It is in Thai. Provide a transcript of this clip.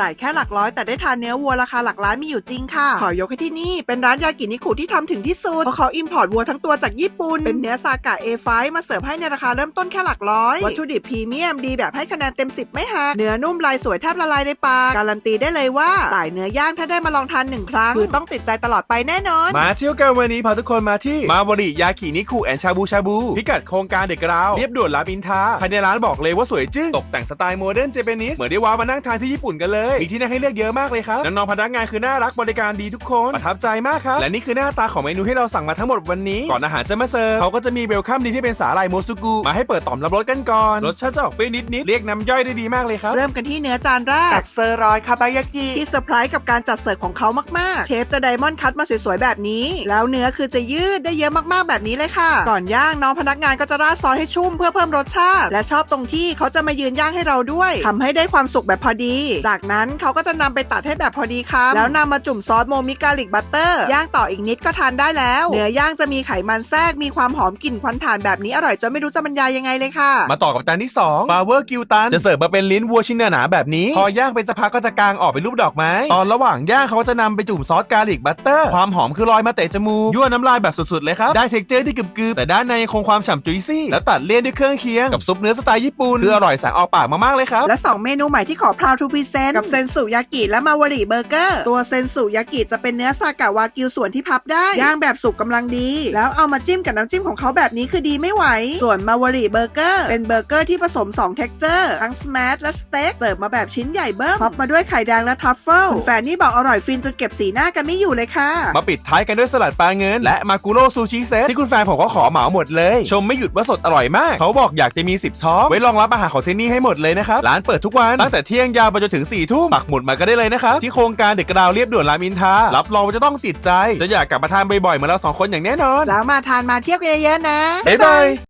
จ่ายแค่หลักร้อยแต่ได้ทานเนื้อวัวราคาหลักล้านมีอยู่จริงค่ะ ขอยกให้ที่นี่เป็นร้านยากินิคุที่ทำถึงที่สุด เพราะเขาอิมพอร์ตวัวทั้งตัวจากญี่ปุ่น เป็นเนื้อซากะ A5 มาเสิร์ฟให้ในราคาเริ่มต้นแค่หลักร้อย วัตถุดิบพรีเมียมดีแบบให้คะแนนเต็ม 10 ไม่หัก เนื้อนุ่มลายสวยแทบละลายในปาก การันตีได้เลยว่าสายเนื้อย่างถ้าได้มาลองทานหนึ่งครั้งคือต้องติดใจตลอดไปแน่นอน มาเที่ยวกันวันนี้พาทุกคนมาที่มาบริยากินิคุแอนชาบูชาบู พิกัดโครงการเด็กราวเรียบด่วนรามอินทาภายในร้านบอกเลยว่าสวยจึ้งตกแต่งสไตล์โมเดิร์นเจแปนิสเหมือนได้ว้าวมานั่งทานที่ญี่ปุ่นกันเลยมีที่นั่งให้เลือกเยอะมากเลยครับ น้องๆพนักงานคือน่ารักบริการดีทุกคน ประทับใจมากครับ และนี่คือหน้าตาของเมนูที่เราสั่งมาทั้งหมดวันนี้ ก่อนอาหารจะมาเสิร์ฟเขาก็จะมีเวลคัมดีที่เป็นสาหร่ายโมซุกุ มาให้เปิดต่อมรับรสกันก่อน รสชาติจะออกเปรี้ยวนิดๆ เรียกน้ำย่อยได้ดีมากเลยครับ เริ่มกันที่เนื้อจานแรก กับเซอร์รอยคาบายากิที่เซอร์ไพรส์กับการจัดเสิร์ฟของเขามากๆ เชฟจะไดมอนด์คัตมาสวยๆแบบนี้ แล้วเนื้อคือจะยืดได้เยอะมากๆแบบนี้เลยค่ะ ก่อนย่างน้องพนักงานก็จะราดซอสให้ชุ่มเพื่อเพิ่มรสชาติ และชอบตรงที่เขาจะมายืนย่างให้เราด้วยทำให้ได้ความสุกแบบพอดี จากนั้นเขาก็จะนำไปตัดให้แบบพอดีคำแล้วนำมาจุ่มซอสโมมิกาลิกบัตเตอร์ย่างต่ออีกนิดก็ทานได้แล้ว เนื้อย่างจะมีไขมันแทรกมีความหอมกลิ่นควันถ่านแบบนี้อร่อยจนไม่รู้จะบรรยายยังไงเลยค่ะ มาต่อกับจานที่2ฟาเวอร์กิวตันจะเสิร์ฟมาเป็นลิ้นวัวชิ้นหนาๆแบบนี้ พอย่างไปสักพักก็จะกางออกเป็นรูปดอกไม้ ตอนระหว่างย่างเขาก็จะนำไปจุ่มซอสกาลิกบัตเตอร์ความหอมคือลอยมาเตะจมูกยั่วน้ำลายแบบสุดๆเลยครับได้เท็กเจอร์ที่กรึบๆแต่ด้านในยังคงความฉ่ำจุยซี่แล้วตัดเลี่ยนด้วยเครื่องเคียงกับซุปเนื้อสไตล์ญี่ปุ่นคืออร่อยแสงออกปากมากๆเลยครับและ 2 เมนูใหม่ที่ขอพราวทูพรีเซนต์กับเซนสุยากิและมาวาริเบอร์เกอร์ตัวเซนสุยากิจะเป็นเนื้อซากะวากิวส่วนที่พับได้ย่างแบบสุกกำลังดี แล้วเอามาจิ้มกับน้ำจิ้มของเขาแบบนี้คือดีไม่ไหว ส่วนมาวาริเบอร์เกอร์เป็นเบอร์เกอร์ที่ผสม2เท็กเจอร์ทั้งสแมชและสเต็กเสิร์ฟมาแบบชิ้นใหญ่เบิ้มท็อปมาด้วยไข่แดงและทัฟเฟิลคุณแฟนนี่บอกอร่อยฟินจนเก็บสีหน้ากันไม่อยู่เลยค่ะ มาปิดท้ายกันด้วยสลัดปลาเงิน และมากุโรซูชิเซตที่คุณแฟนผมก็ขอเหมาหมดเลย ชมไม่หยุดว่าสดอร่อยมาก เขาบอกอยากจะมี 10 ท้องไว้รองรับอาหารของที่นี่ให้หมดเลยนะครับร้านเปิดทุกวันตั้งแต่เที่ยงยาวไปจนถึง4ี่ทุ่มปักหมุดมาก็ได้เลยนะครับที่โครงการเด็กกราวเรียบด่วนรามอินทรารับรองว่าจะต้องติดใจ จะอยากกลับมาทานบ่อยๆเหมือนเราสองคนอย่างแน่นอน แล้วมาทานมาเที่ยวกันเยอะๆนะ บ๊ายบาย